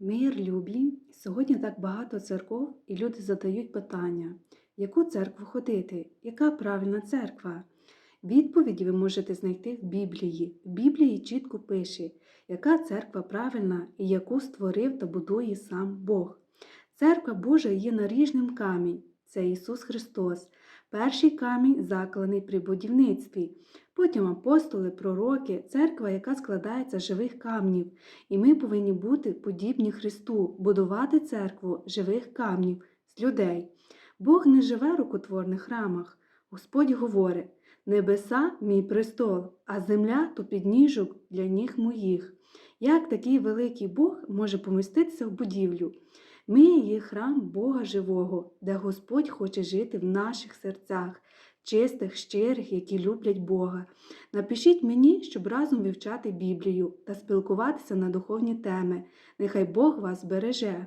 Мир любі. Сьогодні так багато церков, і люди задають питання, яку церкву ходити, яка правильна церква? Відповіді ви можете знайти в Біблії. В Біблії чітко пише, яка церква правильна і яку створив та будує сам Бог. Церква Божа є наріжним камінь, це Ісус Христос. Перший камінь закладений при будівництві. Потім апостоли, пророки, церква, яка складається з живих камнів. І ми повинні бути подібні Христу, будувати церкву живих камнів з людей. Бог не живе в рукотворних храмах. Господь говорить: небеса мій престол, а земля то підніжок для ніг моїх. Як такий великий Бог може поміститися в будівлю? Ми є храм Бога живого, де Господь хоче жити в наших серцях, чистих, щирих, які люблять Бога. Напишіть мені, щоб разом вивчати Біблію та спілкуватися на духовні теми. Нехай Бог вас береже.